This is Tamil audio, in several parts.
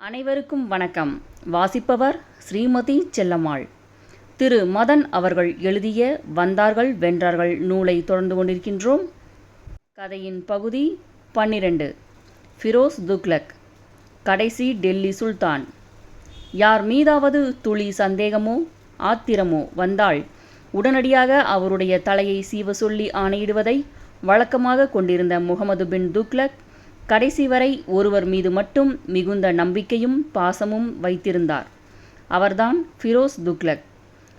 அனைவருக்கும் வணக்கம். வாசிப்பவர் ஸ்ரீமதி செல்லம்மாள். திரு. மதன் அவர்கள் எழுதிய வந்தார்கள் வென்றார்கள் நூலை தொடர்ந்து கொண்டிருக்கின்றோம். கதையின் பகுதி பன்னிரண்டு. ஃபிரோஸ் துக்லக் கடைசி டெல்லி சுல்தான். யார் மீதாவது துளி சந்தேகமோ ஆத்திரமோ வந்தால் உடனடியாக அவருடைய தலையை சீவ சொல்லி ஆணையிடுவதை வழக்கமாக கொண்டிருந்த முகமது பின் துக்லக் கடைசி வரை ஒருவர் மீது மட்டும் மிகுந்த நம்பிக்கையும் பாசமும் வைத்திருந்தார். அவர்தான் ஃபிரோஸ் துக்லக்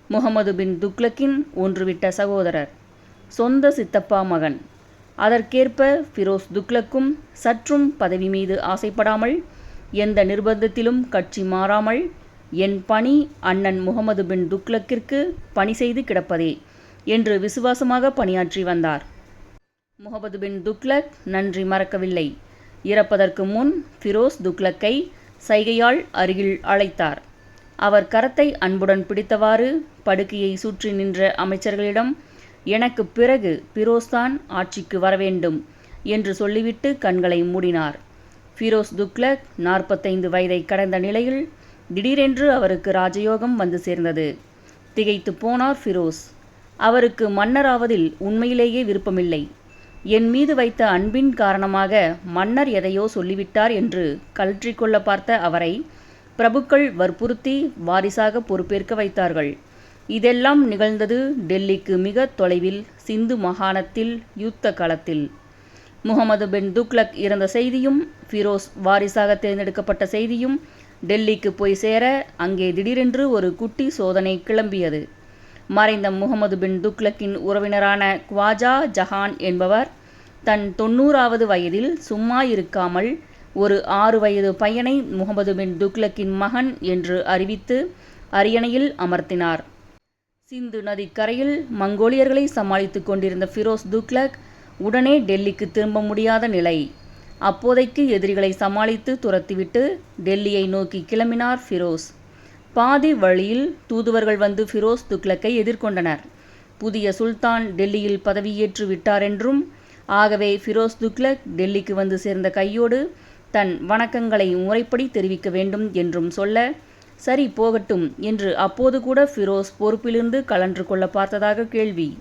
முகமது பின் துக்லக்கின் ஒன்றுவிட்ட சகோதரர். சொந்த சித்தப்பா மகன். அதற்கேற்ப ஃபிரோஸ் துக்லக்கும் சற்றும் பதவி மீது ஆசைப்படாமல் எந்த நிர்பந்தத்திலும் கட்சி மாறாமல் என் பணி அண்ணன் முகமது பின் துக்லக்கிற்கு பணி செய்து கிடப்பதே என்று விசுவாசமாக பணியாற்றி வந்தார். முகமது பின் துக்லக் நன்றி மறக்கவில்லை. இறப்பதற்கு முன் ஃபிரோஸ் துக்லக்கை சைகையால் அருகில் அழைத்தார். அவர் கரத்தை அன்புடன் பிடித்தவாறு படுக்கையை சுற்றி நின்ற அமைச்சர்களிடம் எனக்கு பிறகு ஃபிரோஸ்தான் ஆட்சிக்கு வரவேண்டும் என்று சொல்லிவிட்டு கண்களை மூடினார். ஃபிரோஸ் துக்லக் நாற்பத்தைந்து வயதை கடந்த நிலையில் திடீரென்று அவருக்கு ராஜயோகம் வந்து சேர்ந்தது. திகைத்து போனார் ஃபிரோஸ். அவருக்கு மன்னராவதில் உண்மையிலேயே விருப்பமில்லை. என் மீது வைத்த அன்பின் காரணமாக மன்னர் எதையோ சொல்லிவிட்டார் என்று கழற்றி கொள்ள பார்த்த அவரை பிரபுக்கள் வற்புறுத்தி வாரிசாக பொறுப்பேற்க வைத்தார்கள். இதெல்லாம் நிகழ்ந்தது டெல்லிக்கு மிக தொலைவில் சிந்து மாகாணத்தில் யுத்த காலத்தில். முகமது பின் துக்லக் இறந்த செய்தியும் ஃபிரோஸ் வாரிசாக தேர்ந்தெடுக்கப்பட்ட செய்தியும் டெல்லிக்கு போய் சேர அங்கே திடீரென்று ஒரு குட்டி சோதனை கிளம்பியது. மறைந்த முகமது பின் துக்லக்கின் உறவினரான குவாஜா ஜஹான் என்பவர் தன் தொண்ணூறாவது வயதில் சும்மா இருக்காமல் ஒரு ஆறு வயது பையனை முகமது பின் துக்லக்கின் மகன் என்று அறிவித்து அரியணையில் அமர்த்தினார். சிந்து நதிக்கரையில் மங்கோலியர்களை சமாளித்து கொண்டிருந்த ஃபிரோஸ் துக்லக் உடனே டெல்லிக்கு திரும்ப முடியாத நிலை. அப்போதைக்கு எதிரிகளை சமாளித்து துரத்திவிட்டு டெல்லியை நோக்கி கிளம்பினார் ஃபிரோஸ். பாதி வழியில் தூதுவர்கள் வந்து ஃபிரோஸ் துக்லக்கை எதிர்கொண்டனர். புதிய சுல்தான் டெல்லியில் பதவியேற்று விட்டாரென்றும் ஆகவே ஃபிரோஸ் துக்லக் டெல்லிக்கு வந்து சேர்ந்த கையோடு தன் வணக்கங்களை முறைப்படி தெரிவிக்க வேண்டும் என்றும் சொல்ல சரி போகட்டும் என்று அப்போது கூட ஃபிரோஸ் பொறுப்பிலிருந்து கலன்று கொள்ள பார்த்ததாக கேள்வி.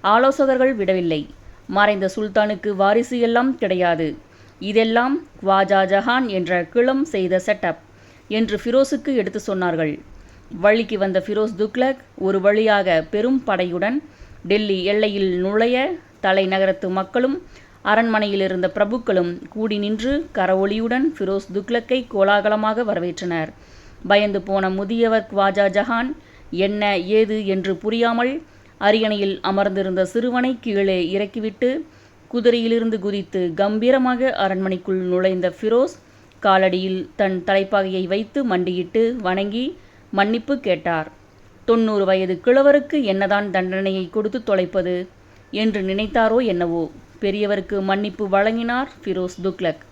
ஆலோசகர்கள் விடவில்லை. மறைந்த சுல்தானுக்கு வாரிசு எல்லாம் கிடையாது. இதெல்லாம் குவாஜா ஜஹான் என்ற கிளம் செய்த செட்டப். என்று ஃபிரோஸுக்கு எடுத்து சொன்னார்கள். வழிக்கு வந்த ஃபிரோஸ் துக்லக் ஒரு வழியாக பெரும் படையுடன் டெல்லி எல்லையில் நுழைய தலைநகரத்து மக்களும் அரண்மனையில் இருந்த பிரபுக்களும் கூடி நின்று கரவொளியுடன் ஃபிரோஸ் துக்லக்கை கோலாகலமாக வரவேற்றனர். பயந்து போன முதியவர் குவாஜா ஜஹான் என்ன ஏது? என்று புரியாமல் அரியணையில் அமர்ந்திருந்த சிறுவனை கீழே இறக்கிவிட்டு குதிரையிலிருந்து குதித்து கம்பீரமாக அரண்மனைக்குள் நுழைந்த ஃபிரோஸ் காலடியில் தன் தலைப்பாகையை வைத்து மண்டியிட்டு வணங்கி மன்னிப்பு கேட்டார். தொண்ணூறு வயது கிழவருக்கு என்னதான் தண்டனையை கொடுத்து தொலைப்பது என்று நினைத்தாரோ என்னவோ? பெரியவருக்கு மன்னிப்பு வழங்கினார் ஃபிரோஸ் துக்லக்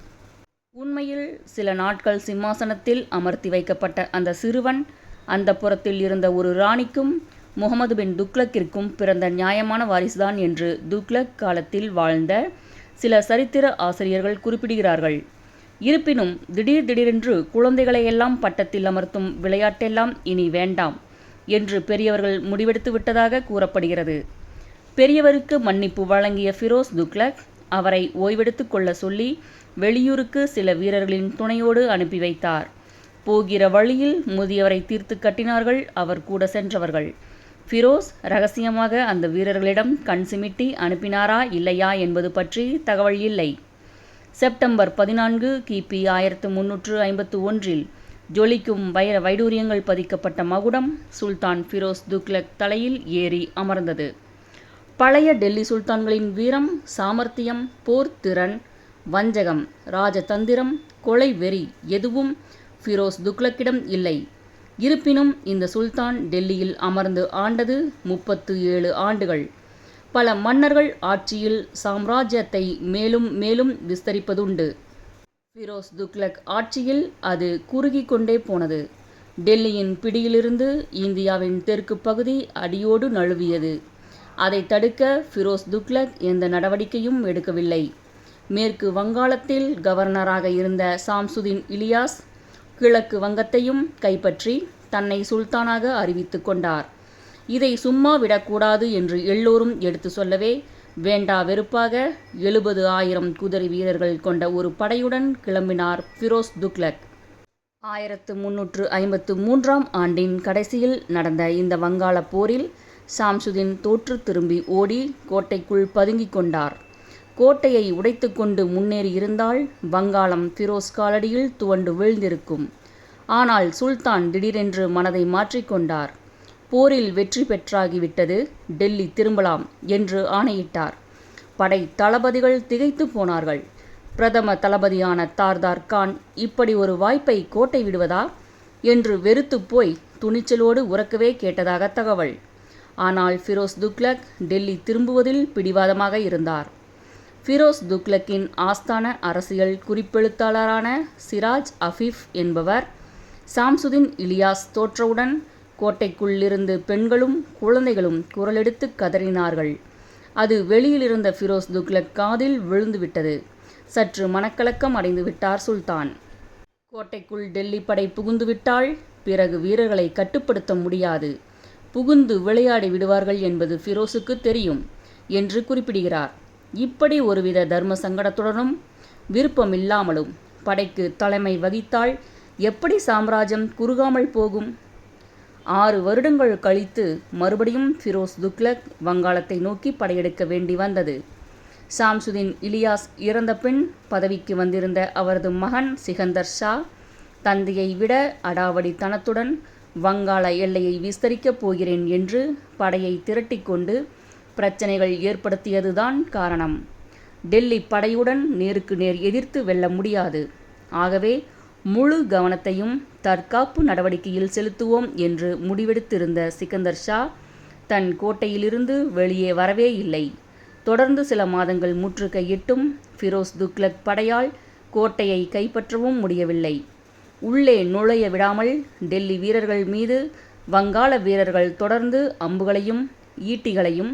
உண்மையில் சில நாட்கள் சிம்மாசனத்தில் அமர்த்தி வைக்கப்பட்ட அந்த சிறுவன் அந்த புறத்தில் இருந்த ஒரு ராணிக்கும் முகமது பின் துக்லக்கிற்கும் பிறந்த நியாயமான வாரிசுதான் என்று துக்லக் காலத்தில் வாழ்ந்த சில சரித்திர ஆசிரியர்கள் குறிப்பிடுகிறார்கள். இருப்பினும் திடீர் திடீரென்று குழந்தைகளையெல்லாம் பட்டத்தில் அமர்த்தும் விளையாட்டெல்லாம் இனி வேண்டாம் என்று பெரியவர்கள் முடிவெடுத்து விட்டதாக கூறப்படுகிறது. பெரியவருக்கு மன்னிப்பு வழங்கிய ஃபிரோஸ் துக்லக் அவரை ஓய்வெடுத்து கொள்ள சொல்லி வெளியூருக்கு சில வீரர்களின் துணையோடு அனுப்பி வைத்தார். போகிற வழியில் முதியவரை தீர்த்து கட்டினார்கள் அவர் கூட சென்றவர்கள். ஃபிரோஸ் ரகசியமாக அந்த வீரர்களிடம் கண் சிமிட்டி அனுப்பினாரா இல்லையா என்பது பற்றி தகவல் இல்லை. செப்டம்பர் பதினான்கு கிபி ஆயிரத்து முன்னூற்று ஐம்பத்து ஒன்றில் ஜொலிக்கும் வைர வைடூரியங்கள் பதிக்கப்பட்ட மகுடம் சுல்தான் ஃபிரோஸ் துக்லக் தலையில் ஏறி அமர்ந்தது. பழைய டெல்லி சுல்தான்களின் வீரம் சாமர்த்தியம் போர்த்திறன் வஞ்சகம் ராஜதந்திரம் கொலை வெறி எதுவும் ஃபிரோஸ் துக்லக்கிடம் இல்லை. இருப்பினும் இந்த சுல்தான் டெல்லியில் அமர்ந்து ஆண்டது முப்பத்து ஏழு ஆண்டுகள். பல மன்னர்கள் ஆட்சியில் சாம்ராஜ்யத்தை மேலும் மேலும் விஸ்தரிப்பதுண்டு. ஃபிரோஸ் துக்லக் ஆட்சியில் அது குறுகி கொண்டே போனது. டெல்லியின் பிடியிலிருந்து இந்தியாவின் தெற்கு பகுதி அடியோடு நழுவியது. அதை தடுக்க ஃபிரோஸ் துக்லக் எந்த நடவடிக்கையும் எடுக்கவில்லை. மேற்கு வங்காளத்தில் கவர்னராக இருந்த சாம்சுதீன் இலியாஸ் கிழக்கு வங்கத்தையும் கைப்பற்றி தன்னை சுல்தானாக அறிவித்து கொண்டார். இதை சும்மா விடக்கூடாது என்று எல்லோரும் எடுத்து சொல்லவே வேண்டா வெறுப்பாக எழுபது ஆயிரம் குதிரை வீரர்கள் கொண்ட ஒரு படையுடன் கிளம்பினார் ஃபிரோஸ் துக்லக் ஆயிரத்து முன்னூற்று ஐம்பத்து மூன்றாம் ஆண்டின் கடைசியில் நடந்த இந்த வங்காள போரில் சாம்சுதீன் தோற்று திரும்பி ஓடி கோட்டைக்குள் பதுங்கிக் கொண்டார். கோட்டையை உடைத்துக்கொண்டு முன்னேறியிருந்தால் வங்காளம் ஃபிரோஸ் காலடியில் துவண்டு வீழ்ந்திருக்கும். ஆனால் சுல்தான் திடீரென்று மனதை மாற்றிக்கொண்டார் போரில் வெற்றி பெற்றாகிவிட்டது டெல்லி திரும்பலாம் என்று ஆணையிட்டார். படை தளபதிகள் திகைத்து போனார்கள். பிரதம தளபதியான தார்தார் கான் இப்படி ஒரு வாய்ப்பை கோட்டை விடுவதா? என்று வெறுத்து போய் துணிச்சலோடு உறக்கவே கேட்டதாக தகவல். ஆனால் ஃபிரோஸ் துக்லக் டெல்லி திரும்புவதில் பிடிவாதமாக இருந்தார். ஃபிரோஸ் துக்லக்கின் ஆஸ்தான அரசியல் குறிப்பெழுத்தாளரான சிராஜ் அஃபீஃப் என்பவர் சாம்சுதீன் இலியாஸ் தோற்றவுடன் கோட்டைக்குள்ளிருந்து பெண்களும் குழந்தைகளும் குரலெடுத்து கதறினார்கள். அது வெளியிலிருந்த ஃபிரோஸ் துக்லக் காதில் விழுந்துவிட்டது. சற்று மனக்கலக்கம் அடைந்து விட்டார் சுல்தான். கோட்டைக்குள் டெல்லி படை புகுந்துவிட்டால் பிறகு வீரர்களை கட்டுப்படுத்த முடியாது. புகுந்து விளையாடி விடுவார்கள் என்பது ஃபிரோஸுக்கு தெரியும் என்று குறிப்பிடுகிறார். இப்படி ஒருவித தர்ம சங்கடத்துடனும் விருப்பமில்லாமலும் படைக்கு தலைமை வகித்தால் எப்படி சாம்ராஜ்யம் குறுகாமல் போகும்? ஆறு வருடங்கள் கழித்து மறுபடியும் ஃபிரோஸ் துக்லக் வங்காளத்தை நோக்கி படையெடுக்க வேண்டி வந்தது. சாம்சுதீன் இலியாஸ் இறந்த பின் பதவிக்கு வந்திருந்த அவரது மகன் சிகந்தர் ஷா தந்தையை விட அடாவடித்தனத்துடன் வங்காள எல்லையை விஸ்தரிக்கப் போகிறேன் என்று படையை திரட்டிக்கொண்டு பிரச்சனைகள் ஏற்படுத்தியதுதான் காரணம். டெல்லி படையுடன் நேருக்கு நேர் எதிர்த்து வெல்ல முடியாது. ஆகவே முழு கவனத்தையும் தற்காப்பு நடவடிக்கையில் செலுத்துவோம் என்று முடிவெடுத்திருந்த சிக்கந்தர் ஷா தன் கோட்டையிலிருந்து வெளியே வரவே இல்லை. தொடர்ந்து சில மாதங்கள் முற்றுகையிட்டும் ஃபிரோஸ் துக்லக் படையால் கோட்டையை கைப்பற்றவும் முடியவில்லை. உள்ளே நுழைய விடாமல் டெல்லி வீரர்கள் மீது வங்காள வீரர்கள் தொடர்ந்து அம்புகளையும் ஈட்டிகளையும்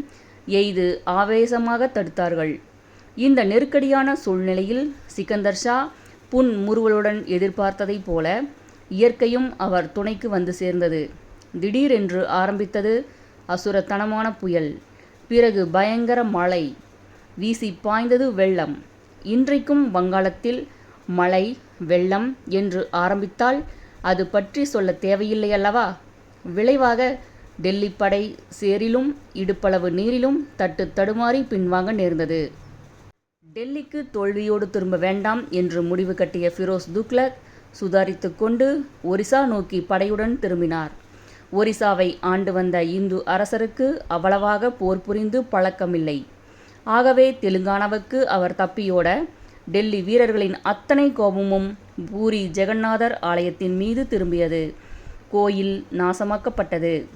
எய்து ஆவேசமாக தடுத்தார்கள். இந்த நெருக்கடியான சூழ்நிலையில் சிக்கந்தர் ஷா புன் முறுவலுடன் எதிர்பார்த்ததைப் போல இயற்கையும் அவர் துணைக்கு வந்து சேர்ந்தது. திடீரென்று ஆரம்பித்தது அசுரத்தனமான புயல். பிறகு பயங்கர மழை. வீசி பாய்ந்தது வெள்ளம். இன்றைக்கும் வங்காளத்தில் மழை வெள்ளம் என்று ஆரம்பித்தால் அது பற்றி சொல்ல தேவையில்லை அல்லவா? விளைவாக டெல்லி படை சேரிலும் இடுப்பளவு நீரிலும் தட்டு தடுமாறி பின்வாங்க நேர்ந்தது. டெல்லிக்கு தோல்வியோடு திரும்ப வேண்டாம் என்று முடிவு கட்டிய ஃபிரோஸ் துக்லக் சுதாரித்து கொண்டு ஒரிசா நோக்கி படையுடன் திரும்பினார். ஒரிசாவை ஆண்டு வந்த இந்து அரசருக்கு அவ்வளவாக போர் புரிந்து பழக்கமில்லை. ஆகவே தெலுங்கானாவுக்கு அவர் தப்பியோட டெல்லி வீரர்களின் அத்தனை கோபமும் பூரி ஜெகநாதர் ஆலயத்தின் மீது திரும்பியது. கோயில் நாசமாக்கப்பட்டது.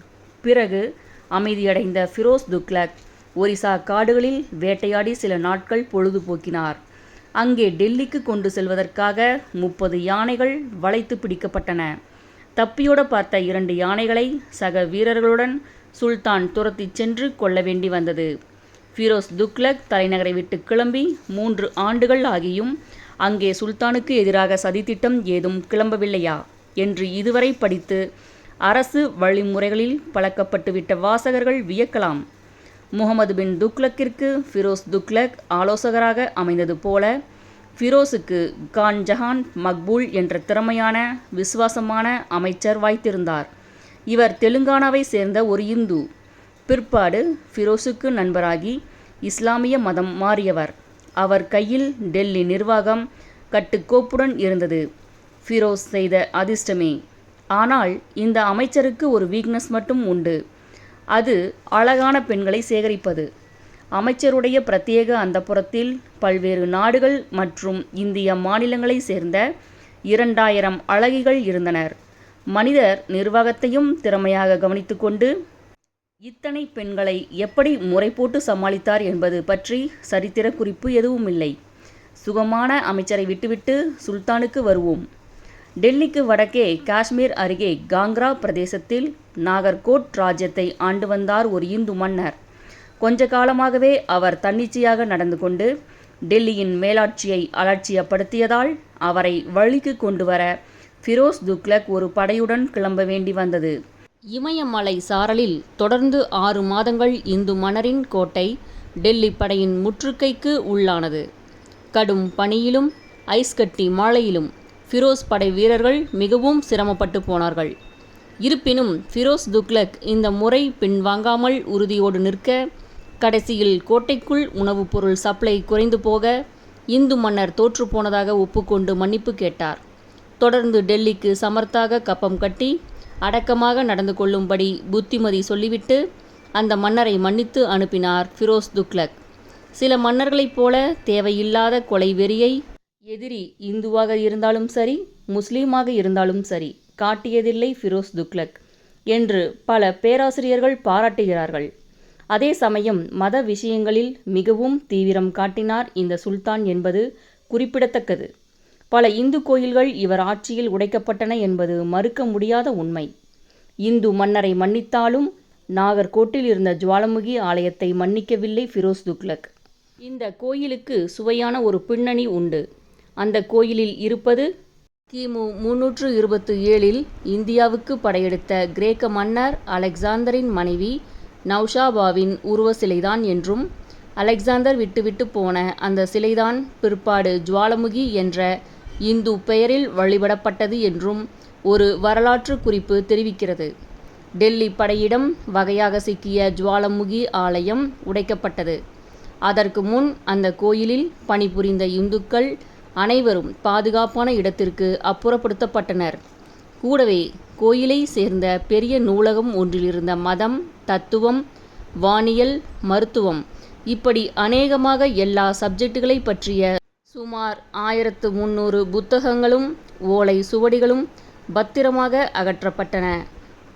பிறகு அமைதியடைந்த ஃபிரோஸ் துக்லக் ஒரிசா காடுகளில் வேட்டையாடி சில நாட்கள் பொழுதுபோக்கினார். அங்கே டெல்லிக்கு கொண்டு செல்வதற்காக முப்பது யானைகள் வளைத்து பிடிக்கப்பட்டன. தப்பியோட பார்த்த இரண்டு யானைகளை சக வீரர்களுடன் சுல்தான் துரத்திச் சென்று கொள்ள வேண்டி வந்தது. ஃபிரோஸ் துக்லக் தலைநகரை விட்டு கிளம்பி மூன்று ஆண்டுகள் ஆகியும் அங்கே சுல்தானுக்கு எதிராக சதித்திட்டம் ஏதும் கிளம்பவில்லையா என்று இதுவரை படித்து அரசு வழிமுறைகளில் பழக்கப்பட்டுவிட்ட வாசகர்கள் வியக்கலாம். முகமது பின் துக்லக்கிற்கு ஃபிரோஸ் துக்லக் ஆலோசகராக அமைந்தது போல ஃபிரோஸுக்கு கான் ஜஹான் மக்பூல் என்ற திறமையான விசுவாசமான அமைச்சர் வாய்த்திருந்தார். இவர் தெலுங்கானாவை சேர்ந்த ஒரு இந்து. பிற்பாடு ஃபிரோஸுக்கு நண்பராகி இஸ்லாமிய மதம் மாறியவர். அவர் கையில் டெல்லி நிர்வாகம் கட்டுக்கோப்புடன் இருந்தது. ஃபிரோஸ் செய்த அதிர்ஷ்டமே. ஆனால் இந்த அமைச்சருக்கு ஒரு வீக்னஸ் மட்டும் உண்டு. அது அழகான பெண்களை சேகரிப்பது. அமைச்சருடைய பிரத்யேக அந்தப்புறத்தில் பல்வேறு நாடுகள் மற்றும் இந்திய மாநிலங்களை சேர்ந்த இரண்டாயிரம் அழகிகள் இருந்தனர். மனிதர் நிர்வாகத்தையும் திறமையாக கவனித்துக்கொண்டு இத்தனை பெண்களை எப்படி முறை போட்டு சமாளித்தார் என்பது பற்றி சரித்திர குறிப்பு எதுவும் இல்லை சுகமான அமைச்சரை விட்டுவிட்டு சுல்தானுக்கு வருவோம். டெல்லிக்கு வடக்கே காஷ்மீர் அருகே காங்க்ரா பிரதேசத்தில் நாகர்கோட் ராஜ்யத்தை ஆண்டு வந்தார் ஒரு இந்து மன்னர். கொஞ்ச காலமாகவே அவர் தன்னிச்சையாக நடந்து கொண்டு டெல்லியின் மேலாட்சியை அலட்சியப்படுத்தியதால் அவரை வழிக்கு கொண்டு வர ஃபிரோஸ் துக்லக் ஒரு படையுடன் கிளம்ப வேண்டி வந்தது. இமயமலை சாரலில் தொடர்ந்து ஆறு மாதங்கள் இந்து மன்னரின் கோட்டை டெல்லி படையின் முற்றுகைக்கு உள்ளானது. கடும் பனியிலும் ஐஸ்கட்டி மாலையிலும் ஃபிரோஸ் படை வீரர்கள் மிகவும் சிரமப்பட்டு போனார்கள். இருப்பினும் ஃபிரோஸ் துக்லக் இந்த முறை பின்வாங்காமல் உறுதியோடு நிற்க கடைசியில் கோட்டைக்குள் உணவுப் பொருள் சப்ளை குறைந்து போக இந்து மன்னர் தோற்றுப்போனதாக ஒப்புக்கொண்டு மன்னிப்பு கேட்டார். தொடர்ந்து டெல்லிக்கு சமர்த்தாக கப்பம் கட்டி அடக்கமாக நடந்து கொள்ளும்படி புத்திமதி சொல்லிவிட்டு அந்த மன்னரை மன்னித்து அனுப்பினார் ஃபிரோஸ் துக்லக் சில மன்னர்களைப் போல தேவையில்லாத கொலை வெறியை எதிரி இந்துவாக இருந்தாலும் சரி முஸ்லீமாக இருந்தாலும் சரி காட்டியதில்லை ஃபிரோஸ் துக்லக் என்று பல பேராசிரியர்கள் பாராட்டுகிறார்கள். அதே சமயம் மத விஷயங்களில் மிகவும் தீவிரம் காட்டினார் இந்த சுல்தான் என்பது குறிப்பிடத்தக்கது. பல இந்து கோயில்கள் இவர் ஆட்சியில் உடைக்கப்பட்டன என்பது மறுக்க முடியாத உண்மை. இந்து மன்னரை மன்னித்தாலும் நாகர்கோட்டில் இருந்த ஜுவாலமுகி ஆலயத்தை மன்னிக்கவில்லை ஃபிரோஸ் துக்லக் இந்த கோயிலுக்கு சுவையான ஒரு பின்னணி உண்டு. அந்த கோயிலில் இருப்பது கிமு முன்னூற்று இருபத்து ஏழில் இந்தியாவுக்கு படையெடுத்த கிரேக்க மன்னர் அலெக்சாந்தரின் மனைவி நௌஷாபாவின் உருவ சிலைதான் என்றும் அலெக்சாந்தர் விட்டுவிட்டு போன அந்த சிலைதான் பிற்பாடு ஜுவாலமுகி என்ற இந்து பெயரில் வழிபடப்பட்டது என்றும் ஒரு வரலாற்று குறிப்பு தெரிவிக்கிறது. டெல்லி படையிடம் வகையாக சிக்கிய ஜுவாலமுகி ஆலயம் உடைக்கப்பட்டது. அதற்கு முன் அந்த கோயிலில் பணிபுரிந்த இந்துக்கள் அனைவரும் பாதுகாப்பான இடத்திற்கு அப்புறப்படுத்தப்பட்டனர். கூடவே கோயிலை சேர்ந்த பெரிய நூலகம் ஒன்றில் இருந்த மதம் தத்துவம் வானியல் மருத்துவம் இப்படி அநேகமாக எல்லா சப்ஜெக்டுகளை பற்றிய சுமார் ஆயிரத்து முந்நூறு புத்தகங்களும் ஓலை சுவடிகளும் பத்திரமாக அகற்றப்பட்டன.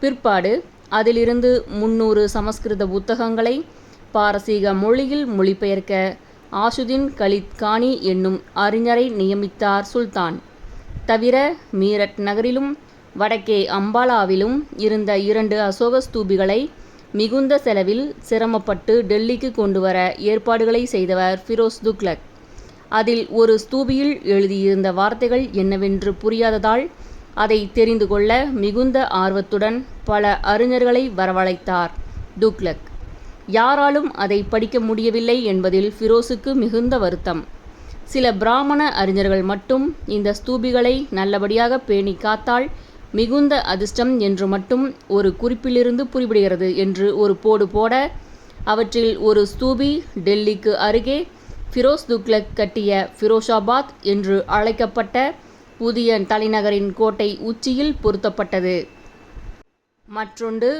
பிற்பாடு அதிலிருந்து முன்னூறு சமஸ்கிருத புத்தகங்களை பாரசீக மொழியில் மொழிபெயர்க்க ஆஷுதின் கலித் கானி என்னும் அறிஞரை நியமித்தார் சுல்தான். தவிர மீரட் நகரிலும் வடக்கே அம்பாலாவிலும் இருந்த இரண்டு அசோக ஸ்தூபிகளை மிகுந்த செலவில் சிரமப்பட்டு டெல்லிக்கு கொண்டு வர ஏற்பாடுகளை செய்தவர் ஃபிரோஸ் துக்லக் அதில் ஒரு ஸ்தூபியில் எழுதியிருந்த வார்த்தைகள் என்னவென்று புரியாததால் அதை தெரிந்து கொள்ள மிகுந்த ஆர்வத்துடன் பல அறிஞர்களை வரவழைத்தார் துக்லக் யாராலும் அதை படிக்க முடியவில்லை என்பதில் ஃபிரோஸுக்கு மிகுந்த வருத்தம். சில பிராமண அறிஞர்கள் மட்டும் இந்த ஸ்தூபிகளை நல்லபடியாக பேணி காத்தால் மிகுந்த அதிர்ஷ்டம் என்று மட்டும் ஒரு குறிப்பிலிருந்து புரிபடுகிறது என்று ஒரு போடு போட அவற்றில் ஒரு ஸ்தூபி டெல்லிக்கு அருகே ஃபிரோஸ் துக்ளக் கட்டிய ஃபிரோஷாபாத் என்று அழைக்கப்பட்ட புதிய தலைநகரின் கோட்டை உச்சியில் பொருத்தப்பட்டது. மற்றொன்று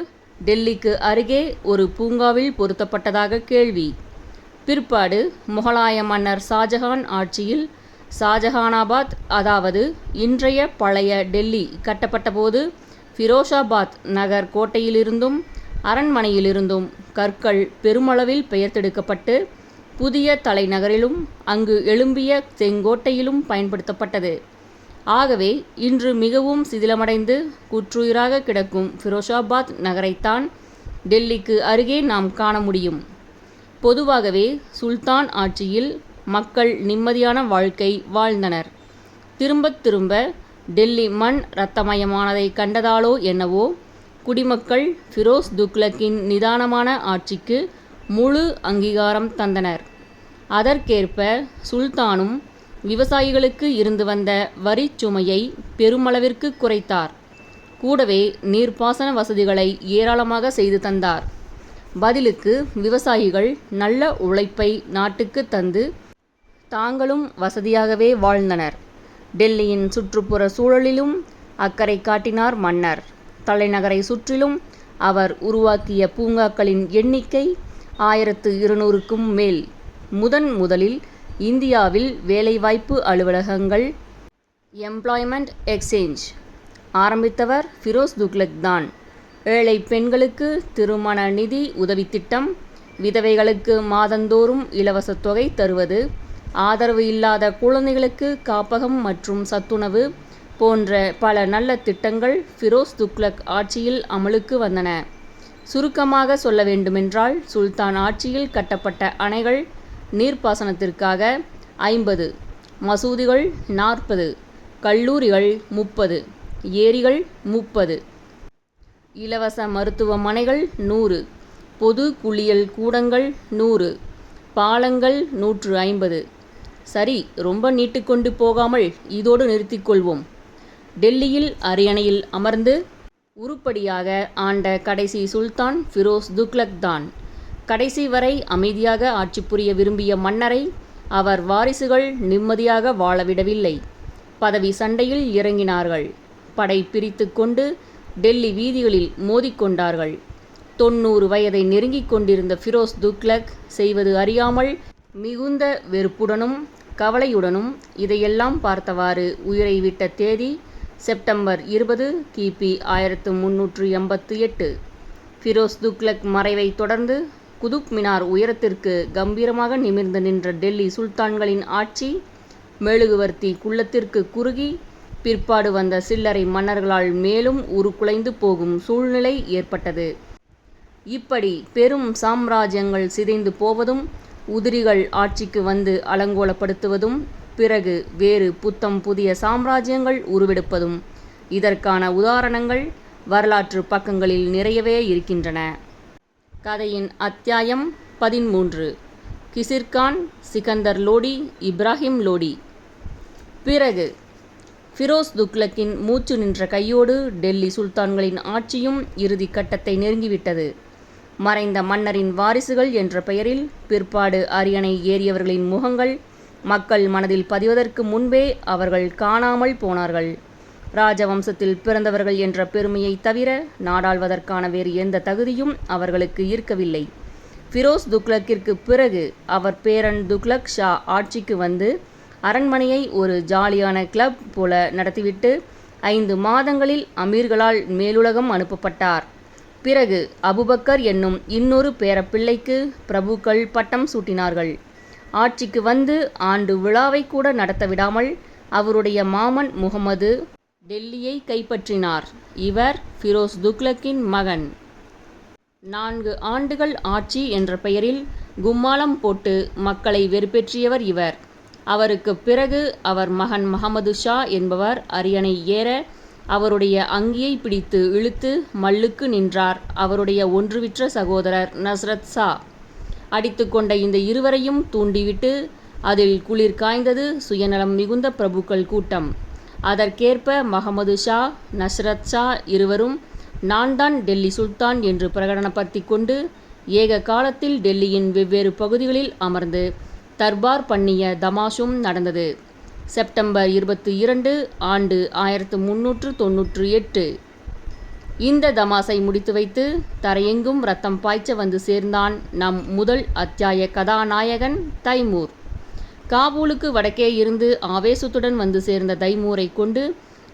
டெல்லிக்கு அருகே ஒரு பூங்காவில் பொருத்தப்பட்டதாக கேள்வி. பிற்பாடு முகலாய மன்னர் ஷாஜஹான் ஆட்சியில் ஷாஜஹானாபாத் அதாவது இன்றைய பழைய டெல்லி கட்டப்பட்டபோது ஃபிரோஷாபாத் நகர் கோட்டையிலிருந்தும் அரண்மனையிலிருந்தும் கற்கள் பெருமளவில் பெயர்த்தெடுக்கப்பட்டு புதிய தலைநகரிலும் அங்கு எழும்பிய செங்கோட்டையிலும் பயன்படுத்தப்பட்டது. ஆகவே இன்று மிகவும் சிதிலமடைந்து குற்றுயிராக கிடக்கும் ஃபிரோஷாபாத் நகரைத்தான் டெல்லிக்கு அருகே நாம் காண முடியும். பொதுவாகவே சுல்தான் ஆட்சியில் மக்கள் நிம்மதியான வாழ்க்கை வாழ்ந்தனர். திரும்பத் திரும்ப டெல்லி மண் இரத்தமயமானதை கண்டதாலோ என்னவோ குடிமக்கள் ஃபிரோஸ் துக்லக்கின் நிதானமான ஆட்சிக்கு முழு அங்கீகாரம் தந்தனர். அதற்கேற்ப சுல்தானும் விவசாயிகளுக்கு இருந்து வந்த வரிச் சுமையை பெருமளவிற்கு குறைத்தார். கூடவே நீர்ப்பாசன வசதிகளை ஏராளமாக செய்து தந்தார். பதிலுக்கு விவசாயிகள் நல்ல உழைப்பை நாட்டுக்கு தந்து தாங்களும் வசதியாகவே வாழ்ந்தனர். டெல்லியின் சுற்றுப்புற சூழலிலும் அக்கறை காட்டினார் மன்னர். தலைநகரை சுற்றிலும் அவர் உருவாக்கிய பூங்காக்களின் எண்ணிக்கை ஆயிரத்து இருநூறுக்கும் மேல். முதன் முதலில் இந்தியாவில் வேலைவாய்ப்பு அலுவலகங்கள் எம்ப்ளாய்மெண்ட் எக்ஸ்சேஞ்ச் ஆரம்பித்தவர் ஃபிரோஸ் துக்லக் தான். ஏழை பெண்களுக்கு திருமண நிதி உதவித்திட்டம் விதவைகளுக்கு மாதந்தோறும் இலவச தொகை தருவது ஆதரவு இல்லாத குழந்தைகளுக்கு காப்பகம் மற்றும் சத்துணவு போன்ற பல நல்ல திட்டங்கள் ஃபிரோஸ் துக்லக் ஆட்சியில் அமலுக்கு வந்தன. சுருக்கமாக சொல்ல வேண்டுமென்றால் சுல்தான் ஆட்சியில் கட்டப்பட்ட அணைகள் நீர்ப்பாசனத்திற்காக ஐம்பது மசூதிகள் நாற்பது கல்லூரிகள் முப்பது ஏரிகள் முப்பது. இலவச மருத்துவமனைகள் நூறு பொது குளியல் கூடங்கள் நூறு பாலங்கள் நூற்று ஐம்பது. சரி ரொம்ப நீட்டுக்கொண்டு போகாமல் இதோடு நிறுத்திக்கொள்வோம் டெல்லியில் அரியணையில் அமர்ந்து உருப்படியாக ஆண்ட கடைசி சுல்தான் ஃபிரோஸ் துக்லக் தான் கடைசி வரை அமைதியாக ஆட்சி புரிய விரும்பிய மன்னரை அவர் வாரிசுகள் நிம்மதியாக வாழவிடவில்லை. பதவி சண்டையில் இறங்கினார்கள். படை பிரித்து கொண்டு டெல்லி வீதிகளில் மோதிக்கொண்டார்கள் தொண்ணூறு வயதை நெருங்கிக் கொண்டிருந்த ஃபிரோஸ் துக்லக் செய்வது அறியாமல் மிகுந்த வெறுப்புடனும் கவலையுடனும் இதையெல்லாம் பார்த்தவாறு உயிரை விட்ட தேதி செப்டம்பர் இருபது கிபி ஆயிரத்து முன்னூற்று எண்பத்து எட்டு. ஃபிரோஸ் துக்லக் மறைவை தொடர்ந்து குதுப் மினார் உயரத்திற்கு கம்பீரமாக நிமிர்ந்து நின்ற டெல்லி சுல்தான்களின் ஆட்சி மெழுகுவர்த்தி குள்ளத்திற்கு குறுகி பிற்பாடு வந்த சில்லறை மன்னர்களால் மேலும் உருக்குலைந்து போகும் சூழ்நிலை ஏற்பட்டது. இப்படி பெரும் சாம்ராஜ்யங்கள் சிதைந்து போவதும் உதிரிகள் ஆட்சிக்கு வந்து அலங்கோலப்படுத்துவதும் பிறகு வேறு புத்தம் புதிய சாம்ராஜ்யங்கள் உருவெடுப்பதும் இதற்கான உதாரணங்கள் வரலாற்று பக்கங்களில் நிறையவே இருக்கின்றன. கதையின் அத்தியாயம் பதிமூன்று கிசிர்கான் சிகந்தர் லோடி இப்ராஹிம் லோடி. பிறகு ஃபிரோஸ் துக்லக்கின் மூச்சு நின்ற கையோடு டெல்லி சுல்தான்களின் ஆட்சியும் இறுதி கட்டத்தை நெருங்கிவிட்டது. மறைந்த மன்னரின் வாரிசுகள் என்ற பெயரில் பிற்பாடு அரியணை ஏறியவர்களின் முகங்கள் மக்கள் மனதில் பதிவதற்கு முன்பே அவர்கள் காணாமல் போனார்கள். ராஜவம்சத்தில் பிறந்தவர்கள் என்ற பெருமையை தவிர நாடாள்வதற்கான வேறு எந்த தகுதியும் அவர்களுக்கு இருக்கவில்லை. ஃபிரோஸ் துக்ளக்கிற்கு பிறகு அவர் பேரன் துக்ளக் ஷா ஆட்சிக்கு வந்து அரண்மனையை ஒரு ஜாலியான கிளப் போல நடத்திவிட்டு ஐந்து மாதங்களில் அமீர்களால் மேலுலகம் அனுப்பப்பட்டார். பிறகு அபுபக்கர் என்னும் இன்னொரு பேரப்பிள்ளைக்கு பிரபுக்கள் பட்டம் சூட்டினார்கள். ஆட்சிக்கு வந்து ஆண்டு விழாவை கூட நடத்த விடாமல் அவருடைய மாமன் முகமது டெல்லியை கைப்பற்றினார். இவர் ஃபிரோஸ் துக்ளக்கின் மகன். நான்கு ஆண்டுகள் ஆட்சி என்ற பெயரில் கும்மாளம் போட்டு மக்களை வெறுப்பேற்றியவர் இவர். அவருக்கு பிறகு அவர் மகன் மஹமது ஷா என்பவர் அரியணை ஏற அவருடைய அங்கியை பிடித்து இழுத்து மல்லுக்கு நின்றார். அவருடைய ஒன்றுவிற்ற சகோதரர் நஸ்ரத் ஷா. அடித்துக்கொண்ட இந்த இருவரையும் தூண்டிவிட்டு அதில் குளிர் காய்ந்தது சுயநலம் மிகுந்த பிரபுக்கள் கூட்டம். அதற்கேற்ப மஹமது ஷா நஸ்ரத் ஷா இருவரும் நான் தான் டெல்லி சுல்தான் என்று பிரகடனப்படுத்தி கொண்டு ஏக காலத்தில் டெல்லியின் வெவ்வேறு பகுதிகளில் அமர்ந்து தர்பார் பண்ணிய தமாஷும் நடந்தது. செப்டம்பர் இருபத்தி இரண்டு ஆண்டு ஆயிரத்து முன்னூற்று தொன்னூற்று எட்டு. இந்த தமாசை முடித்து வைத்து தரையெங்கும் ரத்தம் பாய்ச்ச வந்து சேர்ந்தான் நம் முதல் அத்தியாய கதாநாயகன் தைமூர். காபூலுக்கு வடக்கே இருந்து ஆவேசத்துடன் வந்து சேர்ந்த தைமூரை கொண்டு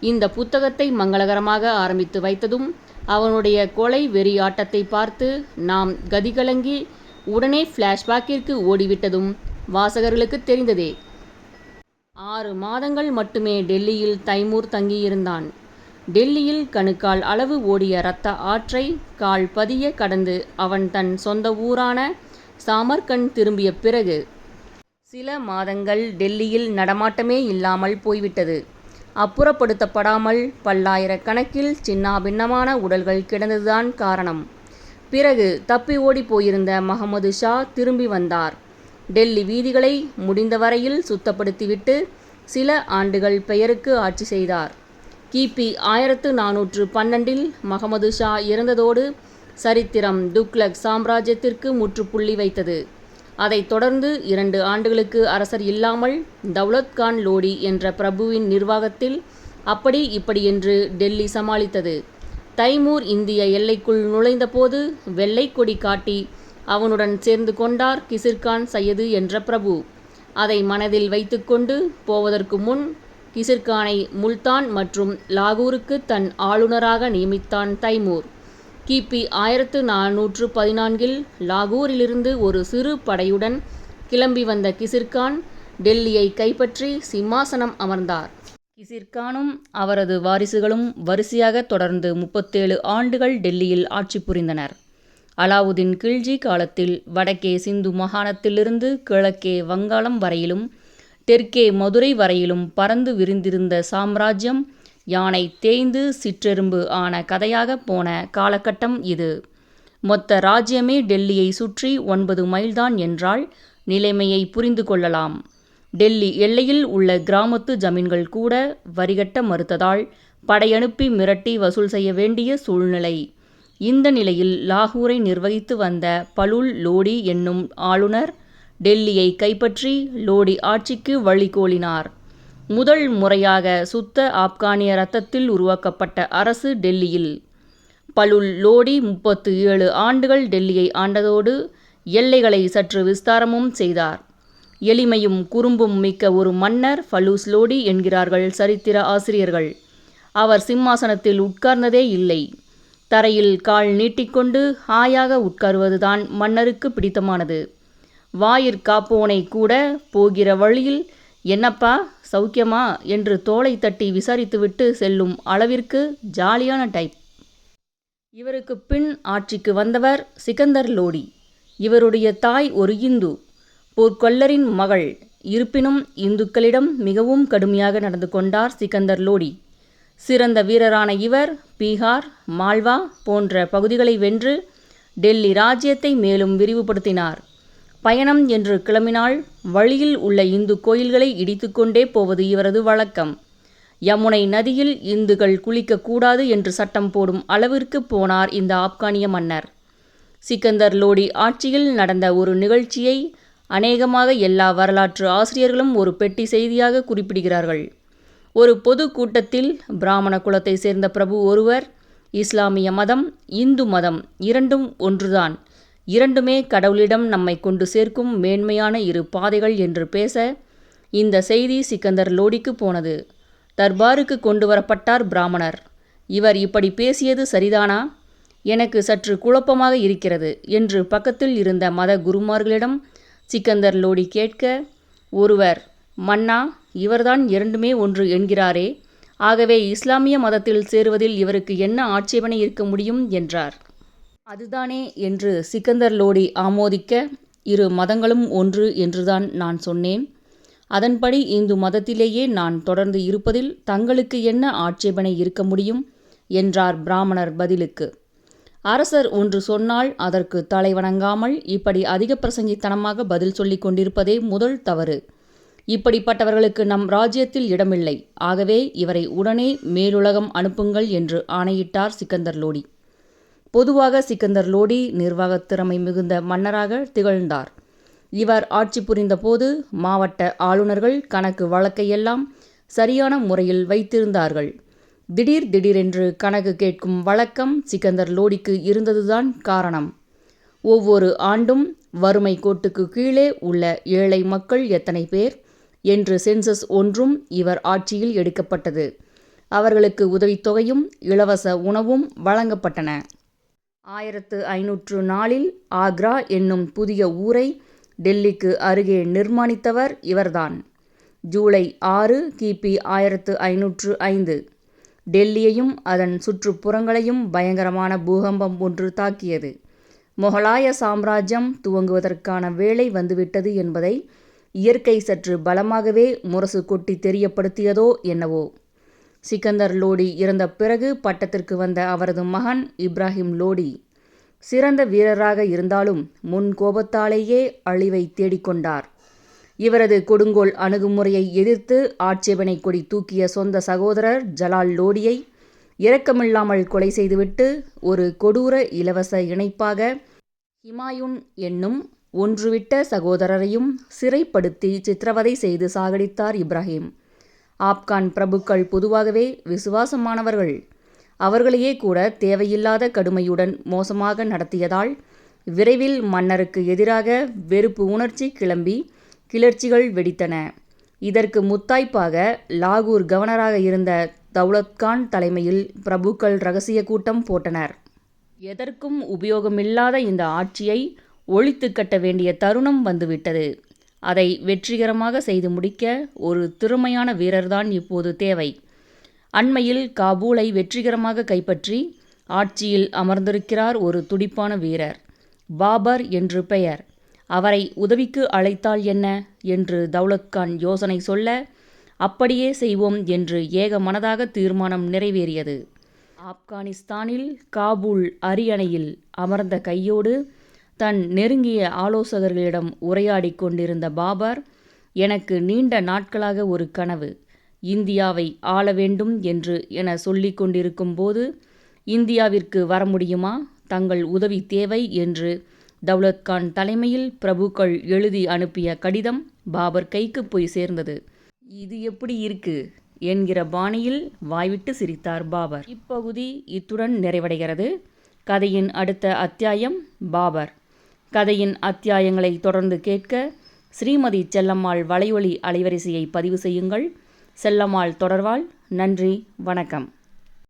இந்த புத்தகத்தை மங்களகரமாக ஆரம்பித்து வைத்ததும் அவனுடைய கொலை வெறி ஆட்டத்தை பார்த்து நாம் கதிகலங்கி உடனே ஃப்ளாஷ்பேக்கிற்கு ஓடிவிட்டதும் வாசகர்களுக்கு தெரிந்ததே. ஆறு மாதங்கள் மட்டுமே டெல்லியில் தைமூர் தங்கியிருந்தான். டெல்லியில் கணுக்கால் அளவு ஓடிய இரத்த ஆற்றை கால் பதிய கடந்து அவன் தன் சொந்த ஊரான சாமர்கண்ட் திரும்பிய பிறகு சில மாதங்கள் டெல்லியில் நடமாட்டமே இல்லாமல் போய்விட்டது. அப்புறப்படுத்தப்படாமல் பல்லாயிரக்கணக்கில் சின்னாபின்னமான உடல்கள் கிடந்ததுதான் காரணம். பிறகு தப்பி ஓடி போயிருந்த மஹமது ஷா திரும்பி வந்தார். டெல்லி வீதிகளை முடிந்தவரையில் சுத்தப்படுத்திவிட்டு சில ஆண்டுகள் பெயருக்கு ஆட்சி செய்தார். கிபி ஆயிரத்து நானூற்று பன்னெண்டில் மஹமது ஷா இறந்ததோடு சரித்திரம் துக்லக் சாம்ராஜ்யத்திற்கு முற்றுப்புள்ளி வைத்தது. அதைத் தொடர்ந்து இரண்டு ஆண்டுகளுக்கு அரசர் இல்லாமல் தௌலத் கான் லோடி என்ற பிரபுவின் நிர்வாகத்தில் அப்படி இப்படி என்று டெல்லி சமாளித்தது. தைமூர் இந்திய எல்லைக்குள் நுழைந்தபோது வெள்ளை கொடி காட்டி அவனுடன் சேர்ந்து கொண்டார் கிசிர்கான் சையது என்ற பிரபு. அதை மனதில் வைத்துக்கொண்டு போவதற்கு முன் கிசிர்கானை முல்தான் மற்றும் லாகூருக்கு தன் ஆளுநராக நியமித்தான் தைமூர். கிபி ஆயிரத்து நானூற்று பதினான்கில் லாகூரிலிருந்து ஒரு சிறு படையுடன் கிளம்பி வந்த கிசிர்கான் டெல்லியை கைப்பற்றி சிம்மாசனம் அமர்ந்தார். கிசிர்கானும் அவரது வாரிசுகளும் வரிசையாக தொடர்ந்து முப்பத்தேழு ஆண்டுகள் டெல்லியில் ஆட்சி புரிந்தனர். அலாவுதீன் கில்ஜி காலத்தில் வடக்கே சிந்து மாகாணத்திலிருந்து கிழக்கே வங்காளம் வரையிலும் தெற்கே மதுரை வரையிலும் பறந்து விரிந்திருந்த சாம்ராஜ்யம் யானை தேய்ந்து சிற்றெரும்பு ஆன கதையாக போன காலகட்டம் இது. மொத்த ராஜ்யமே டெல்லியை சுற்றி ஒன்பது மைல்தான் என்றால் நிலைமையை புரிந்து கொள்ளலாம். டெல்லி எல்லையில் உள்ள கிராமத்து ஜமீன்கள் கூட வரிகட்ட மறுத்ததால் படையனுப்பி மிரட்டி வசூல் செய்ய வேண்டிய சூழ்நிலை. இந்த நிலையில் லாகூரை நிர்வகித்து வந்த பலுல் லோடி என்னும் ஆளுநர் டெல்லியை கைப்பற்றி லோடி ஆட்சிக்கு வழிகோலினார் முதல் முறையாக சுத்த ஆப்கானிய ரத்தத்தில் உருவாக்கப்பட்ட அரசு டெல்லியில். பலுல் லோடி முப்பத்து ஏழு ஆண்டுகள் டெல்லியை ஆண்டதோடு எல்லைகளை சற்று விஸ்தாரமும் செய்தார். எளிமையும் குறும்பும் மிக்க ஒரு மன்னர் ஃபலூஸ் லோடி என்கிறார்கள் சரித்திர ஆசிரியர்கள். அவர் சிம்மாசனத்தில் உட்கார்ந்ததே இல்லை. தரையில் கால் நீட்டிக்கொண்டு ஹாயாக உட்காருவதுதான் மன்னருக்கு பிடித்தமானது. வாயிற்காப்போனை கூட போகிற வழியில் என்னப்பா சௌக்கியமா என்று தோளை தட்டி விசாரித்துவிட்டு செல்லும் அளவிற்கு ஜாலியான டைப் இவருக்கு பின் ஆட்சிக்கு வந்தவர் சிக்கந்தர் லோடி. இவருடைய தாய் ஒரு இந்து. போர்க்கொல்லரின் மகள். இருப்பினும் இந்துக்களிடம் மிகவும் கடுமையாக நடந்து கொண்டார் சிக்கந்தர் லோடி. சிறந்த வீரரான இவர் பீகார் மால்வா போன்ற பகுதிகளை வென்று டெல்லி ராஜ்யத்தை மேலும் விரிவுபடுத்தினார். பயணம் என்று கிளம்பினால் வழியில் உள்ள இந்து கோயில்களை இடித்துக்கொண்டே போவது இவரது வழக்கம். யமுனை நதியில் இந்துக்கள் குளிக்கக்கூடாது என்று சட்டம் போடும் அளவிற்கு போனார் இந்த ஆப்கானிய மன்னர். சிக்கந்தர் லோடி ஆட்சியில் நடந்த ஒரு நிகழ்ச்சியை அநேகமாக எல்லா வரலாற்று ஆசிரியர்களும் ஒரு பெட்டி செய்தியாக குறிப்பிடுகிறார்கள். ஒரு பொது கூட்டத்தில் பிராமண குலத்தை சேர்ந்த பிரபு ஒருவர் இஸ்லாமிய மதம் இந்து மதம் இரண்டும் ஒன்றுதான். இரண்டுமே கடவுளிடம் நம்மை கொண்டு சேர்க்கும் மேன்மையான இரு பாதைகள் என்று பேச இந்த செய்தி சிக்கந்தர் லோடிக்கு போனது. தர்பாருக்கு கொண்டு வரப்பட்டார் பிராமணர். இவர் இப்படி பேசியது சரிதானா? எனக்கு சற்று குழப்பமாக இருக்கிறது என்று பக்கத்தில் இருந்த மத குருமார்களிடம் சிக்கந்தர் லோடி கேட்க ஒருவர் மன்னா இவர்தான் இரண்டுமே ஒன்று என்கிறாரே. ஆகவே இஸ்லாமிய மதத்தில் சேருவதில் இவருக்கு என்ன ஆட்சேபனை இருக்க முடியும்? என்றார். அதுதானே என்று சிக்கந்தர் லோடி ஆமோதிக்க இரு மதங்களும் ஒன்று என்றுதான் நான் சொன்னேன். அதன்படி இந்து மதத்திலேயே நான் தொடர்ந்து இருப்பதில் தங்களுக்கு என்ன ஆட்சேபனை இருக்க முடியும்? என்றார் பிராமணர் பதிலுக்கு. அரசர் ஒன்று சொன்னால் அதற்கு தலை வணங்காமல் இப்படி அதிக பிரசங்கித்தனமாக பதில் சொல்லிக் கொண்டிருப்பதே முதல் தவறு. இப்படிப்பட்டவர்களுக்கு நம் ராஜ்யத்தில் இடமில்லை. ஆகவே இவரை உடனே மேலுலகம் அனுப்புங்கள் என்று ஆணையிட்டார் சிக்கந்தர் லோடி. பொதுவாக சிக்கந்தர் லோடி நிர்வாகத் திறமை மிகுந்த மன்னராக திகழ்ந்தார். இவர் ஆட்சி புரிந்தபோது மாவட்ட ஆளுநர்கள் கணக்கு வழக்கையெல்லாம் சரியான முறையில் வைத்திருந்தார்கள். திடீர் திடீரென்று கணக்கு கேட்கும் வழக்கம் சிக்கந்தர் லோடிக்கு இருந்ததுதான் காரணம். ஒவ்வொரு ஆண்டும் வறுமை கோட்டுக்கு கீழே உள்ள ஏழை மக்கள் எத்தனை பேர் என்று சென்சஸ் ஒன்றும் இவர் ஆட்சியில் எடுக்கப்பட்டது. அவர்களுக்கு உதவித்தொகையும் இலவச உணவும் வழங்கப்பட்டன. ஆயிரத்து ஐநூற்று நாலில் ஆக்ரா என்னும் புதிய ஊரை டெல்லிக்கு அருகே நிர்மாணித்தவர் இவர்தான். ஜூலை ஆறு கிபி ஆயிரத்து ஐநூற்று ஐந்து. டெல்லியையும் அதன் சுற்றுப்புறங்களையும் பயங்கரமான பூகம்பம் ஒன்று தாக்கியது. மொகலாய சாம்ராஜ்யம் துவங்குவதற்கான வேலை வந்துவிட்டது என்பதை இயற்கை சற்று பலமாகவே முரசு கொட்டி தெரியப்படுத்தியதோ என்னவோ. சிக்கந்தர் லோடி இறந்த பிறகு பட்டத்திற்கு வந்த அவரது மகன் இப்ராஹிம் லோடி. சிறந்த வீரராக இருந்தாலும் முன் கோபத்தாலேயே அழிவை தேடிக்கொண்டார். இவரது கொடுங்கோல் அணுகுமுறையை எதிர்த்து ஆட்சேபனை கொடி தூக்கிய சொந்த சகோதரர் ஜலால் லோடியை இரக்கமில்லாமல் கொலை செய்துவிட்டு ஒரு கொடூர இலவச இணைப்பாக ஹிமாயுன் என்னும் ஒன்றுவிட்ட சகோதரரையும் சிறைப்படுத்தி சித்திரவதை செய்து சாகடித்தார் இப்ராஹிம். ஆப்கான் பிரபுக்கள் பொதுவாகவே விசுவாசமானவர்கள். அவர்களையே கூட தேவையில்லாத கடுமையுடன் மோசமாக நடத்தியதால் விரைவில் மன்னருக்கு எதிராக வெறுப்பு உணர்ச்சி கிளம்பி கிளர்ச்சிகள் வெடித்தன. இதற்கு முத்தாய்ப்பாக லாகூர் கவர்னராக இருந்த தௌலத்கான் தலைமையில் பிரபுக்கள் ரகசிய கூட்டம் போட்டனர். எதற்கும் உபயோகமில்லாத இந்த ஆட்சியை ஒழித்து கட்ட வேண்டிய தருணம் வந்துவிட்டது. அதை வெற்றிகரமாக செய்து முடிக்க ஒரு திறமையான வீரர்தான் இப்போது தேவை. அண்மையில் காபூலை வெற்றிகரமாக கைப்பற்றி ஆட்சியில் அமர்ந்திருக்கிறார் ஒரு துடிப்பான வீரர். பாபர் என்று பெயர். அவரை உதவிக்கு அழைத்தால் என்ன? என்று தௌலத்கான் யோசனை சொல்ல அப்படியே செய்வோம் என்று ஏக மனதாக தீர்மானம் நிறைவேறியது. ஆப்கானிஸ்தானில் காபூல் அரியணையில் அமர்ந்த கையோடு தன் நெருங்கிய ஆலோசகர்களிடம் உரையாடி கொண்டிருந்த பாபர் எனக்கு நீண்ட நாட்களாக ஒரு கனவு. இந்தியாவை ஆள வேண்டும் என்று என சொல்லி கொண்டிருக்கும் போது இந்தியாவிற்கு வர முடியுமா? தங்கள் உதவி தேவை என்று தௌலத்கான் தலைமையில் பிரபுக்கள் எழுதி அனுப்பிய கடிதம் பாபர் கைக்கு போய் சேர்ந்தது. இது எப்படி இருக்கு? என்கிற பாணியில் வாய்விட்டு சிரித்தார் பாபர். இப்பகுதி இத்துடன் நிறைவடைகிறது. கதையின் அடுத்த அத்தியாயம் பாபர். கதையின் அத்தியாயங்களை தொடர்ந்து கேட்க ஸ்ரீமதி செல்லம்மாள் வலையொலி அலைவரிசையை பதிவு செய்யுங்கள். செல்லம்மாள் தொடர்வாள். நன்றி. வணக்கம்.